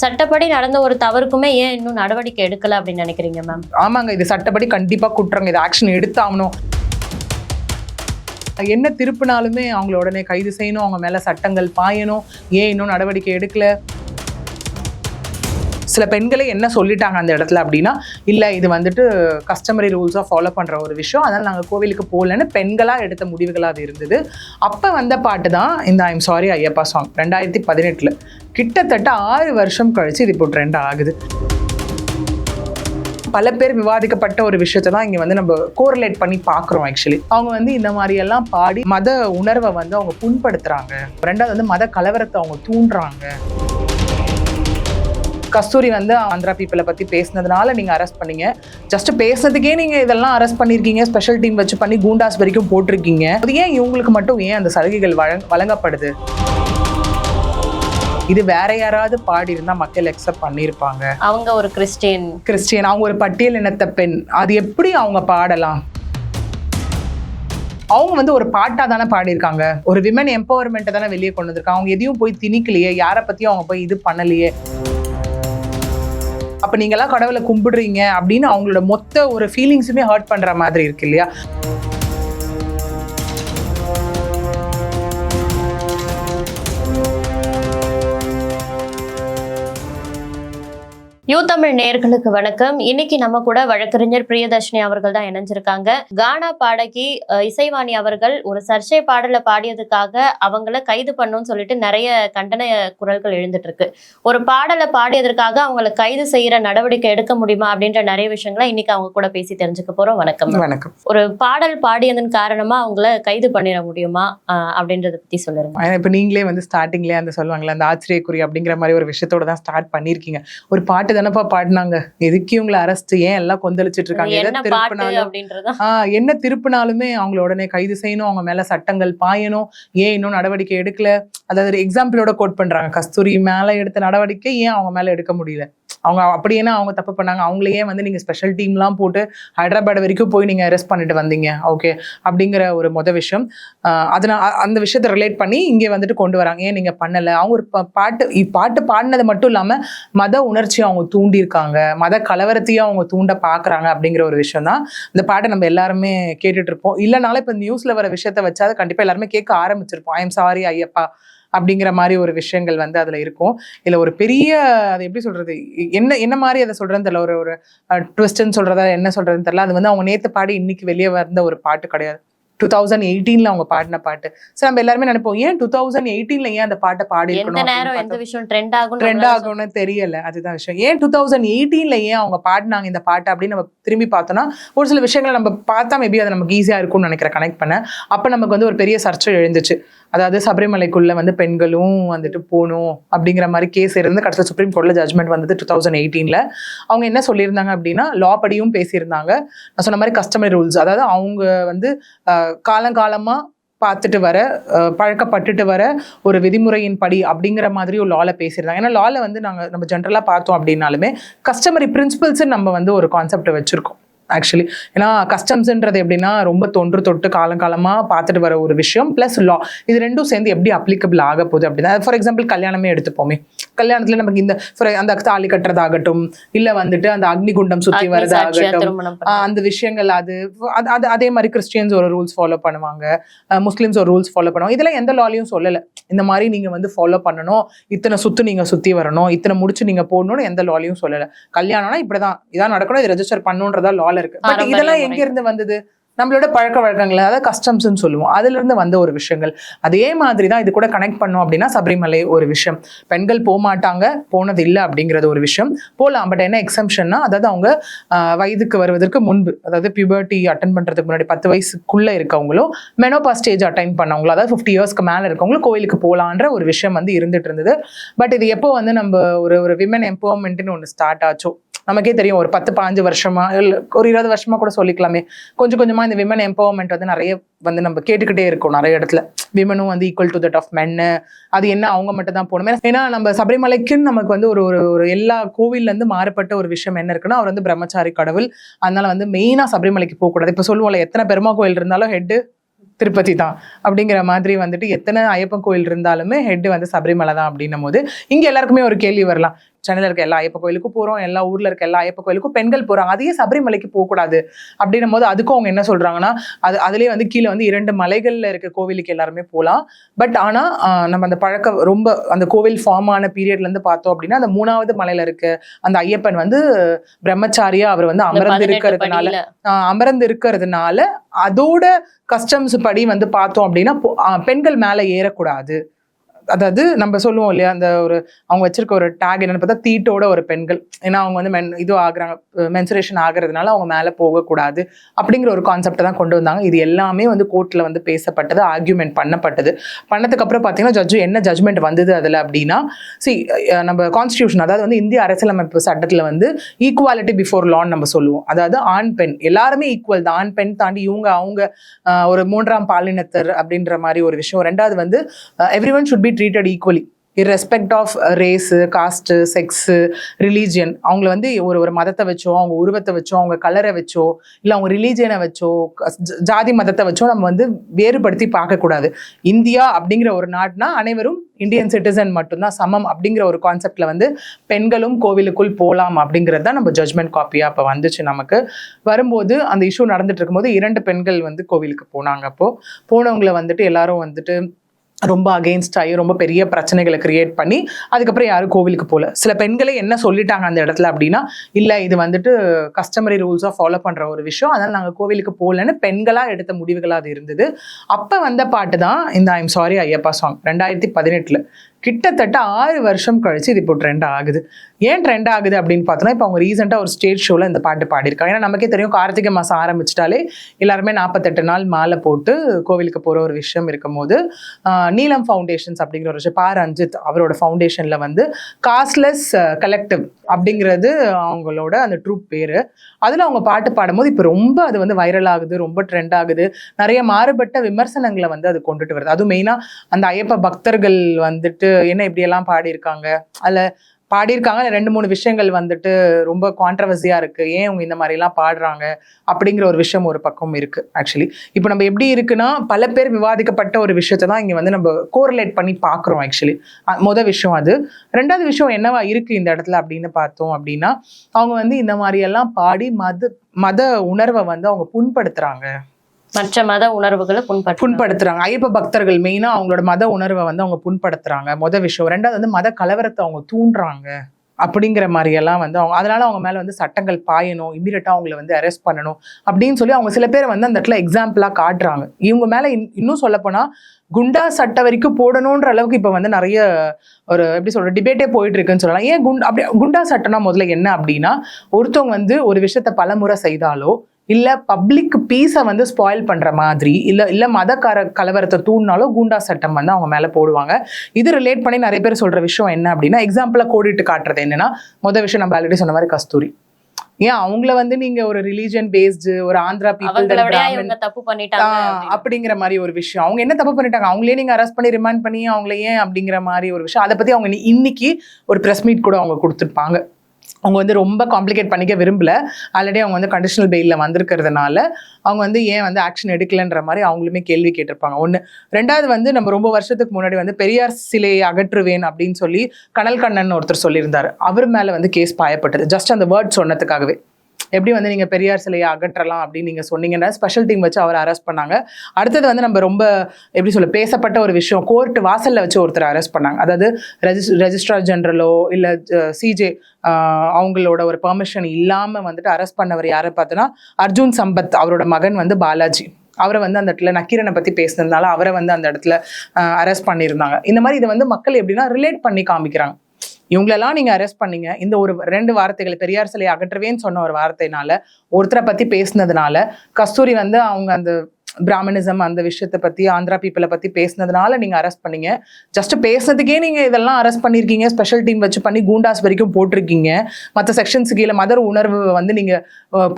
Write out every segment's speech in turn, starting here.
சட்டப்படி நடந்த ஒரு தவறுக்குமே ஏன் இன்னும் நடவடிக்கை எடுக்கல அப்படின்னு நினைக்கிறீங்க மேம் ஆமாங்க இது சட்டப்படி கண்டிப்பா குற்றங்க. இது ஆக்ஷன் எடுத்தாகணும். என்ன திருப்பினாலுமே அவங்கள உடனே கைது செய்யணும். அவங்க மேல சட்டங்கள் பாயணும். ஏன் இன்னும் நடவடிக்கை எடுக்கல? சில பெண்களே என்ன சொல்லிட்டாங்க அந்த இடத்துல அப்படின்னா இல்லை இது வந்துட்டு கஸ்டமரி ரூல்ஸாக ஃபாலோ பண்ணுற ஒரு விஷயம். அதனால் நாங்கள் கோவிலுக்கு போகலன்னு பெண்களாக எடுத்த முடிவுகளாக அது இருந்தது. அப்போ வந்த பாட்டு தான் இந்த ஐம் சாரி ஐயப்பா சாங் ரெண்டாயிரத்தி பதினெட்டில். கிட்டத்தட்ட ஆறு வருஷம் கழிச்சு இது இப்போ ட்ரெண்ட் ஆகுது. பல பேர் விவாதிக்கப்பட்ட ஒரு விஷயத்தை தான் இங்கே வந்து நம்ம கோரிலேட் பண்ணி பார்க்குறோம் ஆக்சுவலி அவங்க வந்து இந்த மாதிரியெல்லாம் பாடி மத உணர்வை வந்து அவங்க புண்படுத்துகிறாங்க ரெண்டாவது வந்து மத கலவரத்தை அவங்க தூண்டுறாங்க. கஸ்தூரி வந்து ஆந்திரா பீப்புளை பற்றி பேசினதுனால நீங்கள் அரெஸ்ட் பண்ணீங்க. ஜஸ்ட் பேசுனதுக்கே நீங்கள் இதெல்லாம் அரெஸ்ட் பண்ணியிருக்கீங்க ஸ்பெஷல் டீம் வச்சு பண்ணி கூண்டாஸ் வரைக்கும் போட்டிருக்கீங்க. அது ஏன் இவங்களுக்கு மட்டும் ஏன் அந்த சலுகைகள் வழங்க வழங்கப்படுது? இது வேற யாராவது பாடி இருந்தா மக்கள் அக்செப்ட் பண்ணியிருப்பாங்க. அவங்க ஒரு கிறிஸ்டியன். கிறிஸ்டியன் அவங்க ஒரு பட்டியல் இனத்த பெண். அது எப்படி அவங்க பாடலாம்? அவங்க வந்து ஒரு பாட்டா தானே பாடியிருக்காங்க. ஒரு விமன் எம்பவர்மெண்ட்டை தானே வெளியே கொண்டு வந்திருக்காங்க. அவங்க எதையும் போய் திணிக்கலையே. யாரை பத்தியும் அவங்க போய் இது பண்ணலையே. அப்ப நீங்கெல்லாம் கடவுளை கும்பிடுறீங்க அப்படின்னு அவங்களோட மொத்த ஒரு ஃபீலிங்ஸுமே ஹர்ட் பண்ற மாதிரி இருக்கு இல்லையா? யூ தமிழ் நேயர்களுக்கு வணக்கம். இன்னைக்கு நம்ம கூட வழக்கறிஞர் பிரியதர்ஷினி அவர்கள் தான் இணைஞ்சிருக்காங்க. கானா பாடகி இசைவாணி அவர்கள் ஒரு சர்ச்சை பாடல பாடியதுக்காக அவங்கள கைது பண்ணணும்னு சொல்லிட்டு நிறைய கண்டன குரல்கள் எழுந்துட்டு இருக்கு ஒரு பாடலை பாடியதற்காக அவங்கள கைது செய்யற நடவடிக்கை எடுக்க முடியுமா அப்படின்ற நிறைய விஷயங்களை இன்னைக்கு அவங்க கூட பேசி தெரிஞ்சுக்க போறோம். வணக்கம் வணக்கம். ஒரு பாடல் பாடியதன் காரணமா அவங்கள கைது பண்ணிட முடியுமா அப்படின்றத பத்தி சொல்லுங்க. இப்ப நீங்களே வந்து ஸ்டார்டிங்லேயே அந்த சொல்லுவாங்கல்ல அந்த ஆச்சரியக்குறி அப்படிங்கிற மாதிரி ஒரு விஷயத்தோட தான் ஸ்டார்ட் பண்ணியிருக்கீங்க ஒரு பாட்டு தானப்பா பாடினாங்க. எதுக்கு இவங்களை அரெஸ்ட் ஏன் எல்லாம் கொந்தளிச்சிட்டு இருக்காங்க? எதை திருப்பினாலும் என்ன திருப்பினாலுமே அவங்கள உடனே கைது செய்யணும். அவங்க மேல சட்டங்கள் பாயணும். ஏன் இன்னும் நடவடிக்கை எடுக்கல? அதாவது எக்ஸாம்பிளோட கோட் பண்றாங்க. கஸ்தூரி மேல எடுத்த நடவடிக்கை ஏன் அவங்க மேல எடுக்க முடியல? அவங்க அப்படி அவங்க தப்பு பண்ணாங்க? அவங்களையே வந்து நீங்கள் ஸ்பெஷல் டீம்லாம் போட்டு ஹைதராபாத் வரைக்கும் போய் நீங்கள் அரெஸ்ட் பண்ணிட்டு வந்தீங்க. ஓகே அப்படிங்கிற ஒரு மொத விஷயம். அதனால் அந்த விஷயத்தை ரிலேட் பண்ணி இங்கே வந்துட்டு கொண்டு வராங்க. ஏன் நீங்கள் பண்ணலை? அவங்க ஒரு ப- பாட்டு பாட்டு பாடினது மட்டும் இல்லாமல் மத உணர்ச்சியை அவங்க தூண்டியிருக்காங்க. மத கலவரத்தையும் அவங்க தூண்ட பார்க்குறாங்க அப்படிங்கிற ஒரு விஷயம் தான் இந்த பாட்டை நம்ம எல்லாருமே கேட்டுட்ருப்போம் இல்லைனாலும் இப்போ நியூஸில் வர விஷயத்த வச்சா அதை எல்லாருமே கேட்க ஆரம்பிச்சிருப்போம். I'm sorry Ayyappa. அப்படிங்கிற மாதிரி ஒரு விஷயங்கள் வந்து அதுல இருக்கும். இதுல ஒரு பெரிய அது எப்படி சொல்றது? என்ன என்ன மாதிரி அதை சொல்றதுன்னு தெரியல. ஒரு ஒரு ட்விஸ்ட்னு சொல்றதா என்ன சொல்றதுன்னு தெரியல. அது வந்து அவங்க நேத்து பாடி இன்னைக்கு வெளியே வந்த ஒரு பாட்டு கிடையாது. டூ தௌசண்ட் எயிட்டீன்ல அவங்க பாடின பாட்டு. சரி நம்ம எல்லாருமே நினைப்போம் ஏன் டூ தௌசண்ட் எயிட்டீன்ல ஏன் அந்த பாட்டை பாடி ட்ரெண்ட் ஆகும் ட்ரெண்ட் ஆகும்னு தெரியல. அதுதான் விஷயம். ஏன் டூ தௌசண்ட் எயிட்டீன்ல ஏன் அவங்க பாடினாங்க இந்த பாட்டு அப்படின்னு நம்ம திரும்பி பார்த்தோம்னா ஒரு சில விஷயங்களை நம்ம பார்த்தா மேபி அது நமக்கு ஈஸியா இருக்கும்னு நினைக்கிறேன் கனெக்ட் பண்ண. அப்ப நமக்கு வந்து ஒரு பெரிய சர்ச்சை எழுந்துச்சு. அதாவது சபரிமலைக்குள்ளே வந்து பெண்களும் வந்துட்டு போகணும் அப்படிங்கிற மாதிரி கேஸ் இருந்து கடைசியில் சுப்ரீம் கோர்ட்டில் ஜட்மெண்ட் வந்தது டூ தௌசண்ட் எயிட்டீனில் அவங்க என்ன சொல்லியிருந்தாங்க அப்படின்னா லா படியும் பேசியிருந்தாங்க. நான் சொன்ன மாதிரி கஸ்டமர் ரூல்ஸ் அதாவது அவங்க வந்து காலங்காலமாக பார்த்துட்டு வர பழக்கப்பட்டுட்டு வர ஒரு விதிமுறையின் படி அப்படிங்கிற மாதிரி ஒரு லாவில் பேசியிருந்தாங்க. ஏன்னா லால வந்து நாங்கள் நம்ம ஜென்ரலாக பார்த்தோம் அப்படின்னாலுமே கஸ்டமரி பிரின்சிபல்ஸ் நம்ம வந்து ஒரு கான்செப்டை வச்சுருக்கோம். ஆக்சுவலி ஏன்னா கஸ்டம்ஸ்ன்றது எப்படின்னா ரொம்ப தொன்று தொட்டு காலங்காலமாக பார்த்துட்டு வர ஒரு விஷயம் ப்ளஸ் லா இது ரெண்டும் சேர்ந்து எப்படி அப்ளிகபிள் ஆக போகுது அப்படின்னா ஃபார் எக்ஸாம்பிள் கல்யாணமே எடுத்துப்போமே. கல்யாணத்துல நமக்கு இந்த அந்த தாலி கட்டுறதாகட்டும் இல்லை வந்துட்டு அந்த அக்னிகுண்டம் சுற்றி வரதாகட்டும் அந்த விஷயங்கள் அது அது அது மாதிரி கிறிஸ்டியன்ஸ் ஒரு ரூல்ஸ் ஃபாலோ பண்ணுவாங்க. முஸ்லிம்ஸ் ஒரு ரூல்ஸ் ஃபாலோ பண்ணுவாங்க. இதெல்லாம் எந்த லாலையும் சொல்லலை. இந்த மாதிரி நீங்க வந்து ஃபாலோ பண்ணணும். இத்தனை சுத்து நீங்க சுத்தி வரணும். இத்தனை முடிச்சு நீங்க போடணும்னு எந்த லாலையும் சொல்லலை. கல்யாணம்னா இப்படிதான். இதான் நடக்கணும். இது ரெஜிஸ்டர் பண்ணணுன்றதா லால இருக்கு. பட் இதெல்லாம். எங்க இருந்து வந்தது? நம்மளோட பழக்க வழக்கங்கள் அதாவது கஸ்டம்ஸ்னு சொல்லுவோம். அதுல இருந்து வந்த ஒரு விஷயங்கள். அதே மாதிரி தான் இது கூட கனெக்ட் பண்ணோம் அப்படின்னா சபரிமலை ஒரு விஷயம். பெண்கள் போக மாட்டாங்க போனது இல்லை அப்படிங்கிறது ஒரு விஷயம். போகலாம் பட் என்ன எக்ஸம்ஷன்னா அதாவது அவங்க வயதுக்கு வருவதற்கு முன்பு அதாவது பியூபர்ட்டி அட்டன் பண்றதுக்கு முன்னாடி பத்து வயசுக்குள்ள இருக்கவங்களும் மெனோபா ஸ்டேஜ் அட்டைன் பண்ணவங்களும் அதாவது ஃபிஃப்டி இயர்ஸ்க்கு மேல இருக்கவங்களும் கோயிலுக்கு போகலான்ற ஒரு விஷயம் வந்து இருந்துட்டு இருந்தது. பட் இது எப்போ வந்து நம்ம ஒரு ஒரு விமன் எம்பவர்மெண்ட்னு ஒன்று ஸ்டார்ட் ஆச்சோ? நமக்கே தெரியும் ஒரு பத்து பாஞ்சு வருஷமா இல்லை ஒரு இருபது வருஷமா கூட சொல்லிக்கலாமே. கொஞ்சம் கொஞ்சமா இந்த விமன் எம்பவர்மெண்ட் வந்து நிறைய வந்து நம்ம கேட்டுக்கிட்டே இருக்கோம் நிறைய இடத்துல. விமனும் வந்து ஈக்குவல் டு தட் ஆஃப் மென்னு அது என்ன அவங்க மட்டும் தான் போகணும். ஏன்னா நம்ம சபரிமலைக்குன்னு நமக்கு வந்து ஒரு ஒரு ஒரு எல்லா கோவில்லேருந்து மாறுபட்ட ஒரு விஷயம் என்ன இருக்குன்னா அவர் வந்து பிரம்மச்சாரி கடவுள். அதனால வந்து மெயினாக சபரிமலைக்கு போகக்கூடாது. இப்போ சொல்லுவோம்ல எத்தனை பெருமா கோயில் இருந்தாலும் ஹெட்டு திருப்பதி தான். அப்படிங்கிற மாதிரி வந்துட்டு எத்தனை ஐயப்பன் கோயில் இருந்தாலுமே ஹெட் வந்து சபரிமலை தான் அப்படின்னும் போது இங்கே எல்லாருக்குமே ஒரு கேள்வி வரலாம். சென்னையில் இருக்க எல்லா ஐயப்ப கோயிலுக்கும் போகிறோம் எல்லா ஊரில் இருக்க எல்லா ஐயப்ப கோயிலுக்கும் பெண்கள் போகிறாங்க அதையே சபரிமலைக்கு போகக்கூடாது அப்படின்னும் போது அதுக்கும் அவங்க என்ன சொல்கிறாங்கன்னா அது அதுலேயே வந்து கீழே வந்து இரண்டு மலைகளில் இருக்க கோவிலுக்கு எல்லாருமே போகலாம் பட் ஆனால் நம்ம அந்த பழக்க ரொம்ப அந்த கோவில் ஃபார்ம் ஆன பீரியட்லேருந்து பார்த்தோம் அப்படின்னா அந்த மூணாவது மலையில் இருக்க அந்த ஐயப்பன் வந்து பிரம்மச்சாரியா அவர் வந்து அமர்ந்து 18 இருக்கிறதுனால அமர்ந்து இருக்கிறதுனால அதோட கஸ்டம்ஸ் படி வந்து பார்த்தோம் அப்படின்னா பெண்கள் மேலே ஏறக்கூடாது. அதாவது நம்ம சொல்லுவோம் இல்லையா அந்த ஒரு அவங்க வச்சிருக்க ஒரு டேக் என்னன்னு பார்த்தா தீட்டோட ஒரு பெண்கள். ஏன்னா அவங்க வந்து மென் இது ஆகுறாங்க மென்சுரேஷன் ஆகுறதுனால அவங்க மேலே போகக்கூடாது அப்படிங்கிற ஒரு கான்செப்டை தான் கொண்டு வந்தாங்க. இது எல்லாமே வந்து கோர்ட்டில் வந்து பேசப்பட்டது ஆர்கியூமெண்ட் பண்ணப்பட்டது. பண்ணதுக்கப்புறம் பார்த்தீங்கன்னா ஜட்ஜு என்ன ஜட்மெண்ட் வந்தது அதில் அப்படின்னா சி நம்ம கான்ஸ்டியூஷன் அதாவது வந்து இந்திய அரசியலமைப்பு சட்டத்தில் வந்து ஈக்குவாலிட்டி பிஃபோர் லான்னு நம்ம சொல்லுவோம். அதாவது ஆண் பெண் எல்லாருமே ஈக்குவல் தான். ஆண் பெண் தாண்டி இவங்க அவங்க ஒரு மூன்றாம் பாலினத்தர் அப்படின்ற மாதிரி ஒரு விஷயம். ரெண்டாவது வந்து every one should be treated equally irrespect of race caste sex religion அவங்கள வந்து ஒரு ஒரு மதத்தை வச்சோ அவங்க உருவத்தை வச்சோ அவங்க கலரை வச்சோ இல்லை அவங்க ரிலீஜியனை வச்சோ ஜ- ஜாதி மதத்தை வச்சோ நம்ம வந்து வேறுபடுத்தி பார்க்கக்கூடாது இந்தியா அப்படிங்கிற ஒரு நாட்னா அனைவரும் இந்தியன் சிட்டிசன் மட்டும்தான் சமம் அப்படிங்கிற ஒரு கான்செப்டில் வந்து பெண்களும் கோவிலுக்குள் போகலாம் அப்படிங்கிறது தான் நம்ம ஜட்மெண்ட் காப்பியாக இப்போ வந்துச்சு நமக்கு. வரும்போது அந்த இஷ்யூ நடந்துட்டு இருக்கும்போது இரண்டு பெண்கள் வந்து கோவிலுக்கு போனாங்க அப்போது போனவங்கள வந்துட்டு எல்லாரும் வந்துட்டு ரொம்ப அகெயின்ஸ்ட் ஆகி ரொம்ப பெரிய பிரச்சனைகளை கிரியேட் பண்ணி அதுக்கப்புறம் யாரும் கோவிலுக்கு போகல சில பெண்களே என்ன சொல்லிட்டாங்க அந்த இடத்துல அப்படின்னா இல்லை இது வந்துட்டு கஸ்டமரி ரூல்ஸாக ஃபாலோ பண்ணுற ஒரு விஷயம். அதனால் நாங்கள் கோவிலுக்கு போகலன்னு பெண்களாக எடுத்த முடிவுகளாக அது இருந்தது. அப்போ வந்த பாட்டு தான் இந்த ஐம் சாரி ஐயப்பா சாங் ரெண்டாயிரத்தி பதினெட்டில். கிட்டத்தட்ட ஆறு வருஷம் கழிச்சு இது இப்போ ட்ரெண்ட் ஆகுது. ஏன் ட்ரெண்ட் ஆகுது அப்படின்னு பார்த்தோன்னா இப்போ அவங்க ரீசெண்டாக ஒரு ஸ்டேஜ் ஷோவில் இந்த பாட்டு பாடியிருக்காங்க. ஏன்னா நமக்கே தெரியும் கார்த்திகை மாதம் ஆரம்பிச்சிட்டாலே எல்லாருமே நாற்பத்தெட்டு நாள் மாலை போட்டு கோவிலுக்கு போகிற ஒரு விஷயம் இருக்கும்போது நீலம் ஃபவுண்டேஷன்ஸ் அப்படிங்கிற ஒரு விஷயம் பா ரஞ்சித் அவரோட ஃபவுண்டேஷனில் வந்து காஸ்ட்லெஸ் கலெக்டிவ் அப்படிங்கிறது அவங்களோட அந்த ட்ரூப் பேர். அதில் அவங்க பாட்டு பாடும்போது இப்போ ரொம்ப அது வந்து வைரல் ஆகுது ரொம்ப ட்ரெண்ட் ஆகுது. நிறைய மாறுபட்ட விமர்சனங்களை வந்து அது கொண்டுட்டு வருது. அதுவும் மெயினாக அந்த ஐயப்ப பக்தர்கள் வந்துட்டு என்ன இப்படியெல்லாம் பாடியிருக்காங்க? அதில் பாடியிருக்காங்க ரெண்டு மூணு விஷயங்கள் வந்துட்டு ரொம்ப கான்ட்ரவர்சியாக இருக்குது ஏன் அவங்க இந்த மாதிரிலாம் பாடுறாங்க? அப்படிங்கிற ஒரு விஷயம் ஒரு பக்கம் இருக்குது ஆக்சுவலி இப்போ நம்ம எப்படி இருக்குன்னா பல பேர் விவாதிக்கப்பட்ட ஒரு விஷயத்தை தான் இங்கே வந்து நம்ம கோரிலேட் பண்ணி பார்க்குறோம் ஆக்சுவலி மொதல் விஷயம் அது. ரெண்டாவது விஷயம் என்னவா இருக்குது இந்த இடத்துல அப்படின்னு பார்த்தோம் அப்படின்னா அவங்க வந்து இந்த மாதிரியெல்லாம் பாடி மத மத உணர்வை வந்து அவங்க புண்படுத்துகிறாங்க மற்ற மத உணர்வுகளை புண்பட்டு புண்படுத்துறாங்க. ஐயப்ப பக்தர்கள் மெயினா அவங்களோட மத உணர்வை வந்து அவங்க புண்படுத்துறாங்க. முத விஷயம். ரெண்டாவது வந்து மத கலவரத்தை அவங்க தூண்டுறாங்க. அப்படிங்கிற மாதிரியெல்லாம் வந்து அவங்க அதனால அவங்க மேலே வந்து சட்டங்கள் பாயணும். இமீடியட்டாக அவங்கள வந்து அரெஸ்ட் பண்ணணும். அப்படின்னு சொல்லி அவங்க சில பேர் வந்து அந்த இடத்துல எக்ஸாம்பிளாக காட்டுறாங்க. இவங்க மேலே இன்- இன்னும் சொல்லப்போனால் குண்டா சட்டை வரைக்கும் போடணுன்ற அளவுக்கு இப்போ வந்து நிறைய ஒரு எப்படி சொல்ற டிபேட்டே போயிட்டு இருக்குன்னு சொல்லலாம். ஏன் குண்ட் அப்படி குண்டா சட்டம்னா முதல்ல என்ன அப்படின்னா ஒருத்தவங்க வந்து ஒரு விஷயத்த பலமுறை செய்தாலோ இல்ல பப்ளிக் பீஸை வந்து ஸ்பாயில் பண்ற மாதிரி இல்ல இல்ல மத கர கலவரத்தை தூண்டினாலும் கூண்டா சட்டம் வந்து அவங்க மேல போடுவாங்க. இது ரிலேட் பண்ணி நிறைய பேர் சொல்ற விஷயம் என்ன அப்படின்னா எக்ஸாம்பிளா கோடிட்டு காட்டுறது என்னன்னா முதல் விஷயம் நம்ம ஆல்ரெடி சொன்ன மாதிரி கஸ்தூரி. ஏன் அவங்கள வந்து நீங்க ஒரு ரிலீஜியன் பேஸ்டு ஒரு ஆந்திரா பீப்புள் தப்பு பண்ணிட்டாங்க. அப்படிங்கிற மாதிரி ஒரு விஷயம். அவங்க என்ன தப்பு பண்ணிட்டாங்க? அவங்களே நீங்க அரெஸ்ட் பண்ணி ரிமாண்ட் பண்ணி அவங்கள ஏன் அப்படிங்கிற மாதிரி ஒரு விஷயம். அதை பத்தி அவங்க இன்னி- இன்னைக்கு ஒரு பிரஸ் மீட் கூட அவங்க கொடுத்துருப்பாங்க. அவங்க வந்து ரொம்ப காம்ப்ளிகேட் பண்ணிக்க விரும்பல. ஆல்ரெடி அவங்க வந்து கண்டிஷனல் பெயிலில் வந்திருக்கிறதுனால அவங்க வந்து ஏன் வந்து ஆக்ஷன் எடுக்கலன்ற மாதிரி அவங்களுமே கேள்வி கேட்டிருப்பாங்க. ஒன்று ரெண்டாவது வந்து நம்ம ரொம்ப வருஷத்துக்கு முன்னாடி வந்து பெரியார் சிலையை அகற்றுவேன் அப்படின்னு சொல்லி கனல் கண்ணன் ஒருத்தர் சொல்லியிருந்தார். அவர் மேலே வந்து கேஸ் பாயப்பட்டது. ஜஸ்ட் அந்த வேர்ட் சொன்னதுக்காகவே. எப்படி வந்து நீங்கள் பெரியார் சிலையை அகற்றலாம் அப்படின்னு நீங்கள் சொன்னீங்கன்னா ஸ்பெஷல் டீம் வச்சு அவரை அரெஸ்ட் பண்ணாங்க. அடுத்தது வந்து நம்ம ரொம்ப எப்படி சொல்ல பேசப்பட்ட ஒரு விஷயம் கோர்ட் வாசலில் வச்சு ஒருத்தர் அரெஸ்ட் பண்ணாங்க. அதாவது ரெஜிஸ்ட்ரார் ஜென்ரலோ இல்லை சிஜே அவங்களோட ஒரு பெர்மிஷன் இல்லாமல் வந்துட்டு அரெஸ்ட் பண்ணவர் யாரை பார்த்தோன்னா அர்ஜுன் சம்பத் அவரோட மகன் வந்து பாலாஜி. அவரை வந்து அந்த இடத்துல நக்கீரனை பற்றி பேசினதுனால அவரை வந்து அந்த இடத்துல அரெஸ்ட் பண்ணியிருந்தாங்க. இந்த மாதிரி இதை வந்து மக்கள் எப்படின்னா ரிலேட் பண்ணி காமிக்கிறாங்க. இவங்களெல்லாம் நீங்க அரெஸ்ட் பண்ணீங்க. இந்த ஒரு ரெண்டு வார்த்தைகள் பெரியார் சிலையை அகற்றவேன்னு சொன்ன ஒரு வார்த்தைனால ஒருத்தரை பத்தி பேசினதுனால கஸ்தூரி வந்து அவங்க அந்த பிராமணிசம் அந்த விஷயத்தை பத்தி ஆந்திரா பீப்புளை பத்தி பேசினதுனால நீங்க அரெஸ்ட் பண்ணீங்க. ஜஸ்ட் பேசுனதுக்கே நீங்க இதெல்லாம் அரெஸ்ட் பண்ணிருக்கீங்க. ஸ்பெஷல் டீம் வச்சு பண்ணி கூண்டாஸ் வரைக்கும் போட்டிருக்கீங்க. மற்ற செக்ஷன்ஸ் கீழே மதர் உணர்வு வந்து நீங்க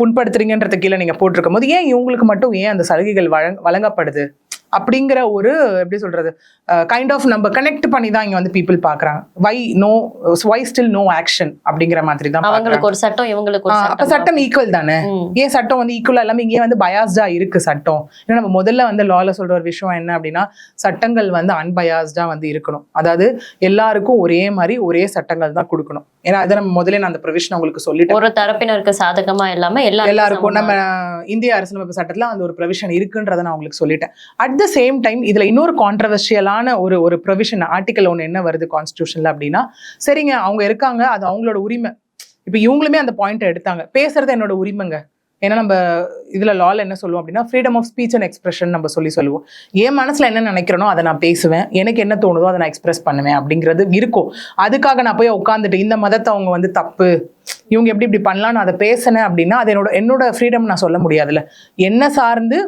புண்படுத்துறீங்கன்றது கீழே நீங்க போட்டிருக்கும் போது ஏன் இவங்களுக்கு மட்டும் ஏன் அந்த சலுகைகள் வழங்க வழங்கப்படுது? அப்படிங்கிற ஒரு எப்படி சொல்றது கைண்ட் ஆஃப் நம்ம கனெக்ட் பண்ணி தான் இங்க வந்து பீப்புள் பாக்குறாங்க why no why still no action அப்படிங்கிற மாதிரி தான். அவங்களுக்கு ஒரு சட்டம் இவங்களுக்கு அப்ப சட்டம் ஈக்குவல் தானே. ஏன் சட்டம் வந்து ஈக்குவலா எல்லாமே இங்கே வந்து பயாஸ்டா இருக்கு சட்டம். ஏன்னா நம்ம முதல்ல வந்து லால சொல்ற ஒரு விஷயம் என்ன அப்படின்னா சட்டங்கள் வந்து அன்பயாஸ்டா வந்து இருக்கணும். அதாவது எல்லாருக்கும் ஒரே மாதிரி ஒரே சட்டங்கள் தான் கொடுக்கணும். ஏன்னா அதை நம்ம முதல்ல நான் அந்த ப்ரொவிஷன் உங்களுக்கு சொல்லிட்டேன். ஒரு தரப்பினருக்கு சாதகமா இல்லாம எல்லாருக்கும் நம்ம. இந்திய அரசியலமைப்பு சட்டத்துல அந்த ஒரு ப்ரொவிஷன் இருக்குன்றதை நான் உங்களுக்கு சொல்லிட்டேன். அட் த சேம் டைம் இதில் இன்னொரு கான்ட்ரவர்ஷியலான ஒரு ஒரு ப்ரொவிஷன் ஆர்டிக்கல் ஒன்று என்ன வருது கான்ஸ்டியூஷனில் அப்படின்னா சரிங்க அவங்க இருக்காங்க அது அவங்களோட உரிமை. இப்போ இவங்களுமே அந்த பாயிண்ட்டை எடுத்தாங்க. பேசுறது என்னோட உரிமைங்க. ஏன்னா நம்ம இதில் லால என்ன சொல்லுவோம் அப்படின்னா freedom of speech and expression நம்ம சொல்லி சொல்லுவோம். என் மனசில் என்ன நினைக்கிறேனோ அதை நான் பேசுவேன். எனக்கு என்ன தோணுதோ அதை நான் எக்ஸ்பிரஸ் பண்ணுவேன் அப்படிங்கிறது இருக்கும். அதுக்காக நான் போய் உட்காந்துட்டு இந்த மதத்தை அவங்க வந்து தப்பு. இவங்க எப்படி இப்படி பண்ணலாம் நான் அதை பேசினேன் அப்படின்னா அது என்னோட என்னோட ஃப்ரீடம் நான் சொல்ல முடியாதுல்ல. என்ன சார்ந்து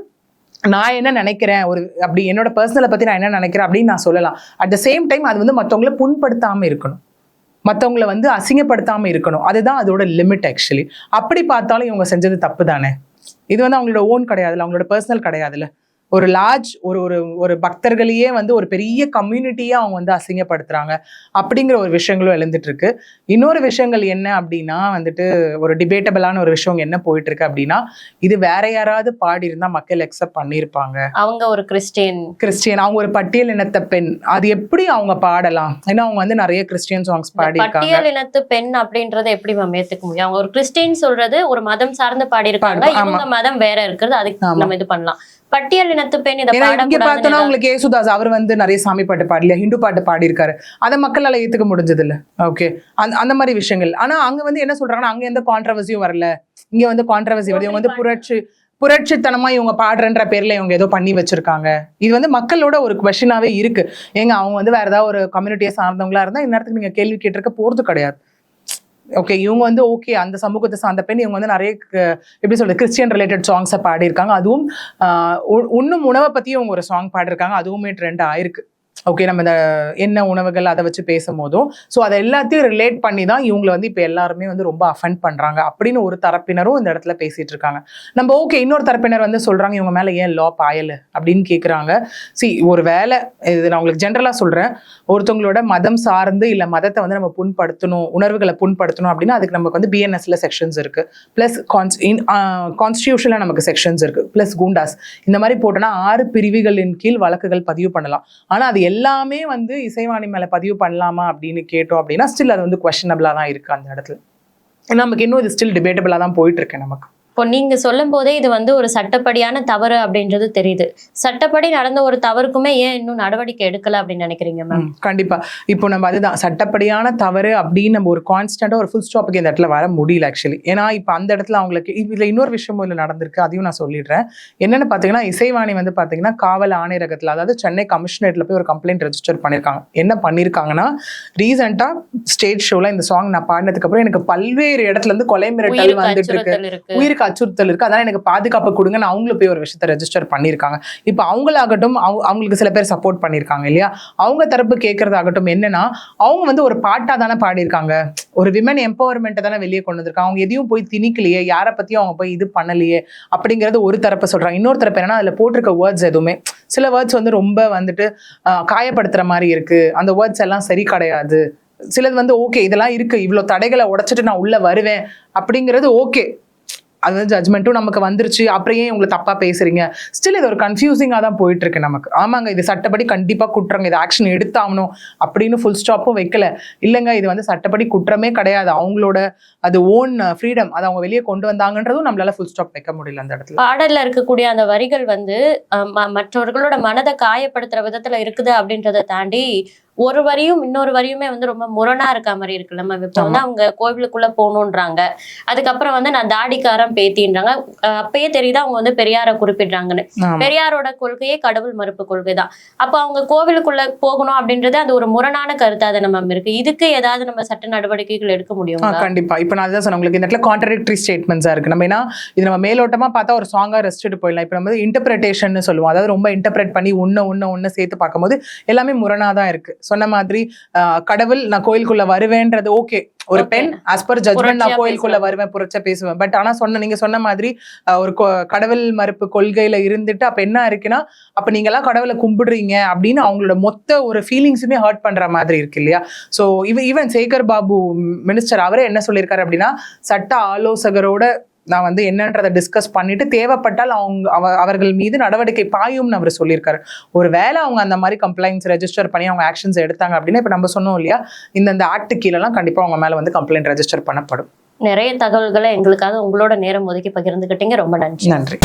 நான் என்ன நினைக்கிறேன்? ஒரு அப்படி என்னோட பர்சனலை பற்றி நான் என்ன நினைக்கிறேன் அப்படின்னு நான் சொல்லலாம். அட் த சேம் டைம் அது வந்து மற்றவங்கள புண்படுத்தாமல் இருக்கணும். மற்றவங்கள வந்து அசிங்கப்படுத்தாமல் இருக்கணும். அதுதான் அதோட லிமிட் ஆக்சுவலி அப்படி பார்த்தாலும் இவங்க செஞ்சது தப்பு தானே? இது வந்து அவங்களோட ஓன் கிடையாதுல்ல அவங்களோட பர்சனல் கிடையாதுல்ல. ஒரு லார்ஜ் ஒரு ஒரு ஒரு பக்தர்களையே வந்து ஒரு பெரிய கம்யூனிட்டியே அவங்க வந்து அசிங்கப்படுத்துறாங்க அப்படிங்கிற ஒரு விஷயங்களும் எழுந்துட்டு இருக்கு இன்னொரு விஷயங்கள் என்ன அப்படின்னா வந்துட்டு ஒரு டிபேட்டபிளான ஒரு விஷயம் என்ன போயிட்டு இருக்கு அப்படின்னா இது வேற யாராவது பாடி இருந்தா மக்கள் அக்செப்ட் பண்ணியிருப்பாங்க. அவங்க ஒரு கிறிஸ்டியன் கிறிஸ்டியன் அவங்க ஒரு பட்டியல் இனத்த பெண். அது எப்படி அவங்க பாடலாம்? ஏன்னா அவங்க வந்து நிறைய கிறிஸ்டியன் சாங்ஸ் பாடியிருக்காங்க. பட்டியல் இனத்து பெண் அப்படின்றத எப்படி மேம் ஏத்துக்க முடியும்? அவங்க ஒரு கிறிஸ்டின் சொல்றது ஒரு மதம் சார்ந்து பாடு- இவங்க மதம் வேற இருக்கிறது. அதுக்கு. நம்ம இது பண்ணலாம். பட்டியல் இனத்து பெண் இதை இங்க பார்த்தோம்னா உங்களுக்கு ஏசுதாஸ் அவர் வந்து நிறைய சாமி பாட்டு பாடல ஹிந்து பாட்டு பாடியிருக்காரு. அதை மக்களால ஏத்துக்க முடிஞ்சது இல்ல ஓகே அந்த அந்த மாதிரி விஷயங்கள். ஆனா அங்க வந்து என்ன சொல்றாங்கன்னா அங்க எந்த கான்ட்ரவர்சியும் வரல. இங்க வந்து கான்ட்ரவர்சி வருது இவங்க வந்து புரட்சி புரட்சித்தனமா இவங்க பாடுறன்ற பேர்ல இவங்க ஏதோ பண்ணி வச்சிருக்காங்க. இது வந்து மக்களோட ஒரு கொஸ்டினாவே இருக்கு. ஏங்க அவங்க வந்து வேற ஏதாவது ஒரு கம்யூனிட்டியை சார்ந்தவங்களா இருந்தா இந்நேரத்துக்கு நீங்க கேள்வி கேட்டிருக்க போறது கிடையாது. ஓகே இவங்க வந்து ஓகே அந்த சமூகத்தை சார்ந்த பெண் இவங்க வந்து நிறைய எப்படி சொல்றது கிறிஸ்டியன் ரிலேட்டட் சாங்ஸை பாடியிருக்காங்க. அதுவும் ஆஹ் உண்ணும் உணவை பற்றியும் அவங்க ஒரு சாங் பாடிருக்காங்க அதுவுமே ட்ரெண்ட் ஆயிருக்கு. ஓகே நம்ம இந்த என்ன உணவுகள் அதை வச்சு பேசும்போதும் ஸோ அதை எல்லாத்தையும் ரிலேட் பண்ணி தான் இவங்களை வந்து இப்போ எல்லாருமே வந்து ரொம்ப அஃபெண்ட் பண்ணுறாங்க அப்படின்னு ஒரு தரப்பினரும் இந்த இடத்துல பேசிட்டு இருக்காங்க. நம்ம ஓகே இன்னொரு தரப்பினர் வந்து சொல்கிறாங்க இவங்க மேலே ஏன் லா பாயல் அப்படின்னு கேட்குறாங்க சி ஒரு வேலை இது நான் உங்களுக்கு ஜென்ரலாக சொல்கிறேன் ஒருத்தவங்களோட மதம் சார்ந்து இல்லை மதத்தை வந்து நம்ம புண்படுத்தணும் உணர்வுகளை புண்படுத்தணும் அப்படின்னா அதுக்கு நமக்கு வந்து பிஎன்எஸ்ல செக்ஷன்ஸ் இருக்குது ப்ளஸ் கான்ஸ் இன் கான்ஸ்டியூஷனில் நமக்கு செக்ஷன்ஸ் இருக்குது ப்ளஸ் குண்டாஸ் இந்த மாதிரி போட்டோன்னா ஆறு பிரிவுகளின் கீழ் வழக்குகள் பதிவு பண்ணலாம். ஆனால் அது எல்லாமே வந்து இசைவாணி மேல பதிவு பண்ணலாமா அப்படின்னு கேட்டோம் அப்படின்னா ஸ்டில் அது வந்து கொஷனபிளாக தான் இருக்கு அந்த இடத்துல. நமக்கு இன்னும் இது ஸ்டில் டிபேட்டபிளாக தான் போயிட்டு இருக்கு நமக்கு. இப்போ நீங்க சொல்லும் போதே இது வந்து ஒரு சட்டப்படியான தவறு அப்படின்றது தெரியுது. சட்டப்படி நடந்த ஒரு தவறுக்குமே ஏன் இன்னும் நடவடிக்கை எடுக்கல அப்படின்னு நினைக்கிறீங்க மேம் கண்டிப்பா. இப்போ நம்ம அதுதான் சட்டப்படியான தவறு அப்படின்னு நம்ம ஒரு கான்ஸ்டன்டா ஒரு ஃபுல் ஸ்டாப்புக்கு இந்த இடத்துல வர முடியல ஆக்சுவலி ஏன்னா இப்போ அந்த இடத்துல அவங்களுக்கு இதுல இன்னொரு விஷயம் இதுல நடந்திருக்கு அதையும் நான் சொல்லிடுறேன். என்னன்னு பாத்தீங்கன்னா இசைவாணி வந்து பாத்தீங்கன்னா காவல் ஆணையரகத்துல அதாவது சென்னை கமிஷனரேட்ல போய் ஒரு கம்ப்ளைண்ட் ரெஜிஸ்டர் பண்ணிருக்காங்க. என்ன பண்ணிருக்காங்கன்னா ரீசெண்டா ஸ்டேட் ஷோல இந்த சாங் நான் பாடினதுக்கு அப்புறம் எனக்கு பல்வேறு இடத்துல இருந்து கொலை மிரட்டல் வந்துட்டு இருக்கு. உயிருக்கு அச்சுறுத்தல் இருக்கு. அதனால எனக்கு பாதுகாப்பு கொடுங்கன்னு அவங்களும் போய் ஒரு விஷயத்த ரெஜிஸ்டர் பண்ணியிருக்காங்க இப்போ அவங்களாகட்டும் அவங்க- அவங்களுக்கு சில பேர் சப்போர்ட் பண்ணியிருக்காங்க இல்லையா? அவங்க தரப்பு கேட்கறதாகட்டும் என்னன்னா அவங்க வந்து ஒரு பாட்டா தானே பாடியிருக்காங்க. ஒரு விமன் எம்பவர்மெண்ட்டை தானே வெளியே கொண்டு வந்திருக்காங்க. அவங்க எதையும் போய் திணிக்கலையே. யாரை பத்தியும் அவங்க போய் இது பண்ணலையே அப்படிங்கறது ஒரு தரப்பு சொல்றாங்க. இன்னொரு தரப்பு என்னன்னா அதுல போட்டிருக்க வேர்ட்ஸ் எதுவுமே சில வேர்ட்ஸ் வந்து ரொம்ப வந்துட்டு காயப்படுத்துகிற காயப்படுத்துற மாதிரி இருக்கு. அந்த வேர்ட்ஸ் எல்லாம் சரி கிடையாது. சிலது வந்து ஓகே இதெல்லாம் இருக்கு. இவ்வளோ தடைகளை உடைச்சிட்டு நான் உள்ள வருவேன் அப்படிங்கிறது ஓகே அது ஜட்மெண்ட்டும் நமக்கு வந்துருச்சு. அப்புறம் ஏன் உங்களை தப்பாக பேசுறீங்க? ஸ்டில் இது ஒரு கன்ஃபியூசிங்காக தான் போயிட்டு இருக்கு நமக்கு. ஆமாங்க இது சட்டப்படி கண்டிப்பாக குற்றங்க. இது ஆக்ஷன் எடுத்தாகணும் அப்படின்னு ஃபுல் ஸ்டாப்பும் வைக்கல. இல்லைங்க இது வந்து சட்டப்படி குற்றமே கிடையாது. அவங்களோட அது ஓன் ஃப்ரீடம் அதை அவங்க வெளியே கொண்டு வந்தாங்கன்றதும் நம்மளால ஃபுல் ஸ்டாப் வைக்க முடியல அந்த இடத்துல. பாடல்ல இருக்கக்கூடிய அந்த வரிகள் வந்து ம- மற்றவர்களோட மனதை காயப்படுத்துற விதத்துல இருக்குது அப்படின்றத தாண்டி ஒரு வரியும் இன்னொரு வரியுமே வந்து ரொம்ப முரணா இருக்க மாதிரி இருக்கு. நம்ம இப்போ வந்து அவங்க கோவிலுக்குள்ள போகணுன்றாங்க. அதுக்கப்புறம் வந்து நான் தாடிக்காரன் பேத்தின்றாங்க. அப்பயே தெரியுது அவங்க வந்து பெரியாரை குறிப்பிடுறாங்கன்னு. பெரியாரோட கொள்கையே கடவுள் மறுப்பு கொள்கை தான். அப்ப அவங்க கோவிலுக்குள்ள போகணும் அப்படின்றது அது ஒரு முரணான கருத்தா தானே மேம் இருக்கு. இதுக்கு ஏதாவது நம்ம சட்ட நடவடிக்கைகள் எடுக்க முடியுங்களா? கண்டிப்பா. இப்போ நான் அதான் சொன்னேன் உங்களுக்கு இந்த இடத்துல கான்ட்ரடிக்டரி ஸ்டேட்மெண்ட்ஸா இருக்கு. நம்ம ஏன்னா இது நம்ம மேலோட்டமா பார்த்தா ஒரு சாங்கா ரெஸ்ட்டு போயிடலாம். இப்போ நம்ம இன்டர்பிரேட்டேஷன் சொல்லுவோம். அதாவது ரொம்ப இன்டர்பிரேட் பண்ணி ஒன்று ஒன்று ஒன்று சேர்த்து பார்க்கும்போது எல்லாமே முரணா தான் இருக்கு. சொன்ன மாதிரி கடவுள் நான் கோயிலுக்குள்ள வருவேன்றது ஓகே ஒரு. பெண் as per ஜட்மெண்ட் நான் கோயிலுக்குள்ள. வருவேன் புரட்ச பேசுவேன் பட் ஆனா சொன்ன நீங்க சொன்ன மாதிரி ஒரு கடவுள் மறுப்பு கொள்கையில இருந்துட்டு அப்ப என்ன இருக்குன்னா அப்ப நீங்க எல்லாம் கடவுளை கும்பிடுறீங்க அப்படின்னு அவங்களோட மொத்த ஒரு ஃபீலிங்ஸுமே ஹர்ட் பண்ற மாதிரி இருக்கு இல்லையா சோ இவ ஈவன் சேகர் பாபு மினிஸ்டர் அவரே என்ன சொல்லியிருக்காரு அப்படின்னா சட்ட ஆலோசகரோட நான் வந்து என்னன்றதை டிஸ்கஸ் பண்ணிட்டு தேவைப்பட்டால் அவங்க அவ- அவர்கள் மீது நடவடிக்கை பாயும்னு அவர் சொல்லியிருக்காரு. ஒரு வேளை அவங்க அந்த மாதிரி கம்ப்ளைண்ட்ஸ் ரெஜிஸ்டர் பண்ணி அவங்க ஆக்ஷன்ஸ் எடுத்தாங்க அப்படின்னா இப்போ நம்ம சொன்னோம் இல்லையா இந்தந்த ஆக்ட் கீழெல்லாம் கண்டிப்பா அவங்க மேல வந்து கம்ப்ளைண்ட் ரெஜிஸ்டர் பண்ணப்படும். நிறைய தகவல்களை எங்களுக்காக உங்களோட நேரம் ஒதுக்கி பகிர்ந்துக்கிட்டீங்க. ரொம்ப நன்றி. நன்றி.